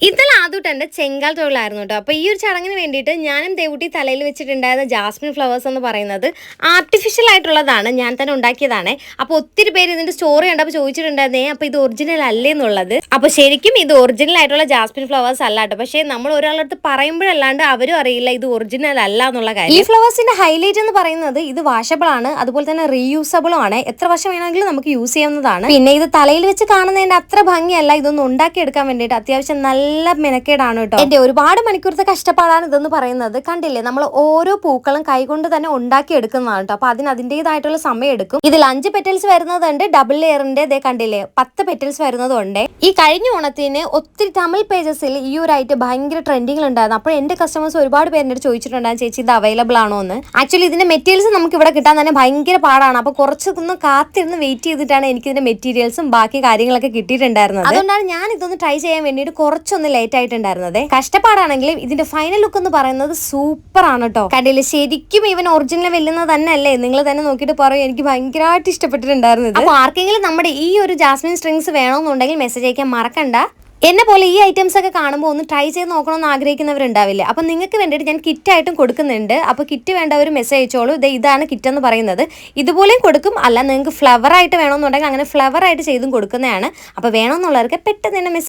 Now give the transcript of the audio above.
Entonces എന്റെ ചെങ്കാൽ തൊഴിലായിരുന്നു കേട്ടോ. അപ്പോൾ ഈ ഒരു ചടങ്ങിന് വേണ്ടിയിട്ട് ഞാനും ദേവുട്ടി തലയിൽ വെച്ചിട്ടുണ്ടായിരുന്ന ജാസ്മിൻ ഫ്ലവേഴ്സ് എന്ന് പറയുന്നത് ആർട്ടിഫിഷ്യൽ ആയിട്ടുള്ളതാണ്. ഞാൻ തന്നെ ഉണ്ടാക്കിയതാണ്. അപ്പോൾ ഒത്തിരി പേര് ഇതിന്റെ സ്റ്റോറി കണ്ടപ്പോൾ ചോദിച്ചിട്ടുണ്ടായിരുന്നേ അപ്പോൾ ഇത് ഒറിജിനൽ അല്ലേ എന്നുള്ളത്? അപ്പോൾ ശരിക്കും ഇത് ഒറിജിനൽ ആയിട്ടുള്ള ജാസ്മിൻ ഫ്ലവേഴ്സ് അല്ല കേട്ടോ. പക്ഷേ നമ്മൾ ഒരാളടുത്ത് പറയുമ്പോഴല്ലാണ്ട് അവരും അറിയില്ല ഇത് ഒറിജിനൽ അല്ല എന്നുള്ള കാര്യം. ഈ ഫ്ലവേഴ്സിന്റെ ഹൈലൈറ്റ് എന്ന് പറയുന്നത് ഇത് വാഷബിൾ ആണ്. അതുപോലെ തന്നെ റീയൂസബിളും ആണ്. എത്ര വർഷം വേണമെങ്കിലും നമുക്ക് യൂസ് ചെയ്യാവുന്നതാണ്. പിന്നെ ഇത് തലയിൽ വെച്ച് കാണുന്നതിന്റെ അത്ര ഭംഗിയല്ല. ഇതൊന്നും ഉണ്ടാക്കിയെടുക്കാൻ വേണ്ടിയിട്ട് അത്യാവശ്യം നല്ല മെനക്കേടാണ് കേട്ടോ എന്റെ ഒരുപാട് മണിക്കൂറത്തെ കഷ്ടപ്പാടാണ് ഇതെന്ന് പറയുന്നത്. കണ്ടില്ലേ നമ്മൾ ഓരോ പൂക്കളും കൈകൊണ്ട് തന്നെ ഉണ്ടാക്കി എടുക്കുന്നതാണ് കേട്ടോ അപ്പൊ അതിന് അതിന്റെതായിട്ടുള്ള സമയം എടുക്കും. ഇതിൽ അഞ്ച് പെറ്റൽസ് വരുന്നതുണ്ട്. ഡബിൾ ലെയറിന്റെ ദേ കണ്ടില്ലേ പത്ത് പെറ്റൽസ് വരുന്നതുണ്ട്. ഈ കഴിഞ്ഞ ഓണത്തിന് ഒത്തിരി തമിഴ് പേജസിൽ ഈ ഒരു ഐറ്റം ഭയങ്കര ട്രെൻഡിങ്ങിൽ ഉണ്ടായിരുന്നു. അപ്പോൾ എന്റെ കസ്റ്റമേഴ്സ് ഒരുപാട് പേര് എന്നോട് ചോദിച്ചിട്ടുണ്ടായിരുന്നു ചേച്ചി ഇത് അവൈലബിൾ ആണോ എന്ന്? ആക്ച്വലി ഇതിന്റെ മെറ്റീരിയൽസ് നമുക്ക് ഇവിടെ കിട്ടാൻ തന്നെ ഭയങ്കര പാടാണ്. അപ്പോൾ കുറച്ചൊന്ന് കാത്തിരുന്ന് വെയിറ്റ് ചെയ്തിട്ടാണ് എനിക്ക് ഇതിന്റെ മെറ്റീരിയൽസും ബാക്കി കാര്യങ്ങളൊക്കെ കിട്ടിയിട്ടുണ്ടായിരുന്നത്. അതുകൊണ്ടാണ് ഞാൻ ഇതൊന്ന് ട്രൈ ചെയ്യാൻ വേണ്ടിയിട്ട് കുറച്ചൊന്ന് ലേറ്റ് ആയിട്ടുണ്ടായിരുന്നത്. കഷ്ടപ്പാടാണെങ്കിലും ഇതിന്റെ ഫൈനൽ ലുക്ക് എന്ന് പറയുന്നത് സൂപ്പർ ആണ് കേട്ടോ കണ്ടില്ല ശരിക്കും ഇവൻ ഒറിജിനൽ വെല്ലുന്നത് തന്നെ അല്ലേ നിങ്ങൾ തന്നെ നോക്കിയിട്ട് പറയും എനിക്ക് ഭയങ്കരമായിട്ട് ഇഷ്ടപ്പെട്ടിട്ടുണ്ടായിരുന്നത്. അപ്പോൾ ആർക്കെങ്കിലും നമ്മുടെ ഈ ഒരു ജാസ്മിൻ സ്ട്രിങ്സ് വേണമെന്നുണ്ടെങ്കിൽ മെസ്സേജ് അയക്കാൻ മറക്കണ്ട. എന്നെ പോലെ ഈ ഐറ്റംസ് ഒക്കെ കാണുമ്പോൾ ഒന്ന് ട്രൈ ചെയ്ത് നോക്കണമെന്ന് ആഗ്രഹിക്കുന്നവരുണ്ടാവില്ല. അപ്പം നിങ്ങൾക്ക് വേണ്ടിയിട്ട് ഞാൻ കിറ്റ് ആയിട്ടും കൊടുക്കുന്നുണ്ട്. അപ്പോൾ കിറ്റ് വേണ്ടവർ മെസ്സേജ് അയച്ചോളൂ. ഇത് ഇതാണ് കിറ്റ് എന്ന് പറയുന്നത്. ഇതുപോലെയും കൊടുക്കും. അല്ല നിങ്ങൾക്ക് ഫ്ലവർ ആയിട്ട് വേണമെന്നുണ്ടെങ്കിൽ അങ്ങനെ ഫ്ലവർ ആയിട്ട് ചെയ്തും കൊടുക്കുന്നതാണ്. അപ്പോൾ വേണമെന്നുള്ളവർക്ക് പെട്ടെന്ന് തന്നെ മെസ്സേജ്